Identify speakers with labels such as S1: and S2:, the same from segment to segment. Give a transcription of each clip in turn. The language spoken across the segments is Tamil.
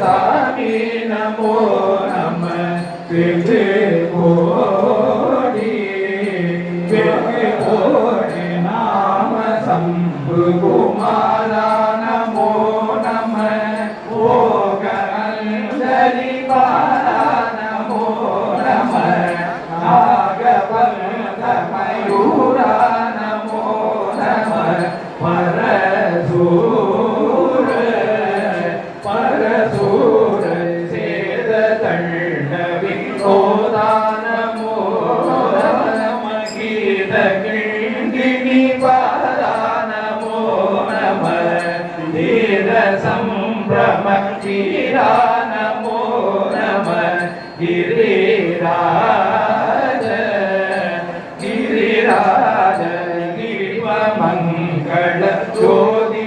S1: சாமி நமோ நம வெகு கோடி கோடி நாம சம்பு குமாரா. சம்பிரம கீரா நமோ நம கிரிராஜ கிரிராஜ மங்கள ஜோதி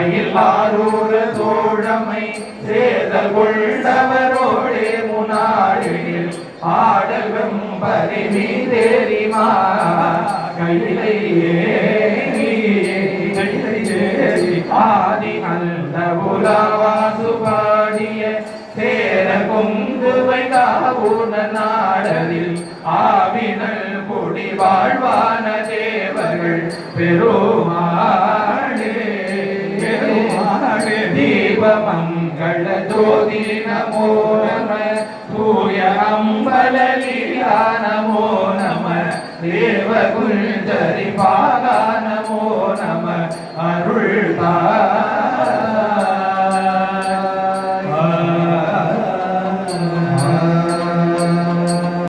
S1: ஆதரம் பயிலாரூர தோழமை சேதல் கொண்டவரோடே முனாடில் ஆடல் வெம்பரி மீதேறிமா கையிலை ஆதி அந்த உலாவாசு பாடிய சேர கொங்குவை காவுன நாடலில் ஆவினல் கொடி வாழ்வான தேவர்கள் பெருமா தீபமங்கள ஜோதி நமோ நம தூய அம்பலலீலா நமோ நம தேவ குஞ்சரி பாகா நமோ நம அருள் தார